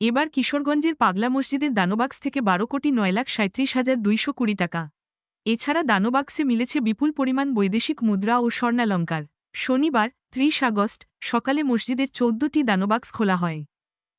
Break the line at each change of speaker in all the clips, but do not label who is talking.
এবার কিশোরগঞ্জের পাগলা মসজিদের দানোবাক্স থেকে বারো কোটি নয় লাখ সাঁত্রিশ হাজার দুইশো কুড়ি টাকা। এছাড়া দানোবাক্সে মিলেছে বিপুল পরিমাণ বৈদেশিক মুদ্রা ও স্বর্ণালঙ্কার। শনিবার, ত্রিশ আগস্ট, সকালে মসজিদের চৌদ্দটি দানোবাক্স খোলা হয়।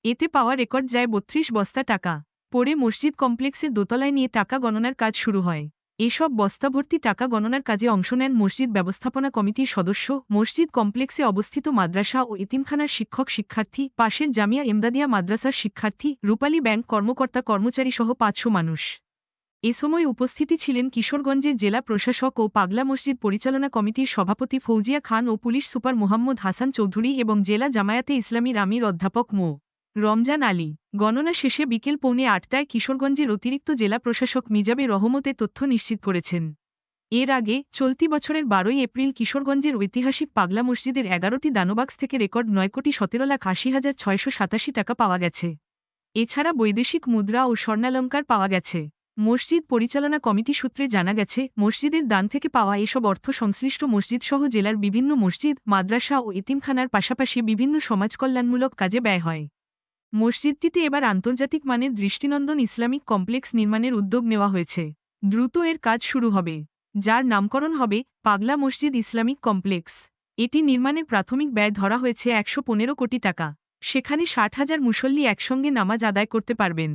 এতে পাওয়া রেকর্ড যায় বত্রিশ বস্তা টাকা। পরে মসজিদ কমপ্লেক্সের দোতলায় নিয়ে টাকা গণনার কাজ শুরু হয়। এসব বস্তাভর্তি টাকা গণনার কাজে অংশ নেন মসজিদ ব্যবস্থাপনা কমিটির সদস্য, মসজিদ কমপ্লেক্সে অবস্থিত মাদ্রাসা ও ইতিমখানার শিক্ষক শিক্ষার্থী, পাশের জামিয়া এমদাদিয়া মাদ্রাসার শিক্ষার্থী, রূপালী ব্যাংক কর্মকর্তা কর্মচারী সহ পাঁচশো মানুষ। এ সময় উপস্থিতি ছিলেন কিশোরগঞ্জের জেলা প্রশাসক ও পাগলা মসজিদ পরিচালনা কমিটির সভাপতি ফৌজিয়া খান ও পুলিশ সুপার মোহাম্মদ হাসান চৌধুরী এবং জেলা জামায়াতে ইসলামীর আমির অধ্যাপক মো। রমজান আলী, গণনা শেষে বিকেল পৌনে আটটায় কিশোরগঞ্জের অতিরিক্ত জেলা প্রশাসক মিজাবে রহমতে তথ্য নিশ্চিত করেছেন। এর আগে চলতি বছরের বারোই এপ্রিল কিশোরগঞ্জের ঐতিহাসিক পাগলা মসজিদের এগারোটি দানবাক্স থেকে রেকর্ড নয় কোটি সতেরো লাখ আশি হাজার ছয়শো সাতাশি টাকা পাওয়া গেছে। এছাড়া বৈদেশিক মুদ্রা ও স্বর্ণালঙ্কার পাওয়া গেছে। মসজিদ পরিচালনা কমিটি সূত্রে জানা গেছে, মসজিদের দান থেকে পাওয়া এসব অর্থ সংশ্লিষ্ট মসজিদসহ জেলার বিভিন্ন মসজিদ, মাদ্রাসা ও এতিমখানার পাশাপাশি বিভিন্ন সমাজকল্যাণমূলক কাজে ব্যয় হয়। মসজিদটিতে এবার আন্তর্জাতিক মানের দৃষ্টিনন্দন ইসলামিক কমপ্লেক্স নির্মাণের উদ্যোগ নেওয়া হয়েছে। দ্রুত এর কাজ শুরু হবে, যার নামকরণ হবে পাগলা মসজিদ ইসলামিক কমপ্লেক্স। এটি নির্মাণের প্রাথমিক ব্যয় ধরা হয়েছে একশো পনেরো কোটি টাকা। সেখানে ষাট হাজার মুসল্লি একসঙ্গে নামাজ আদায় করতে পারবেন।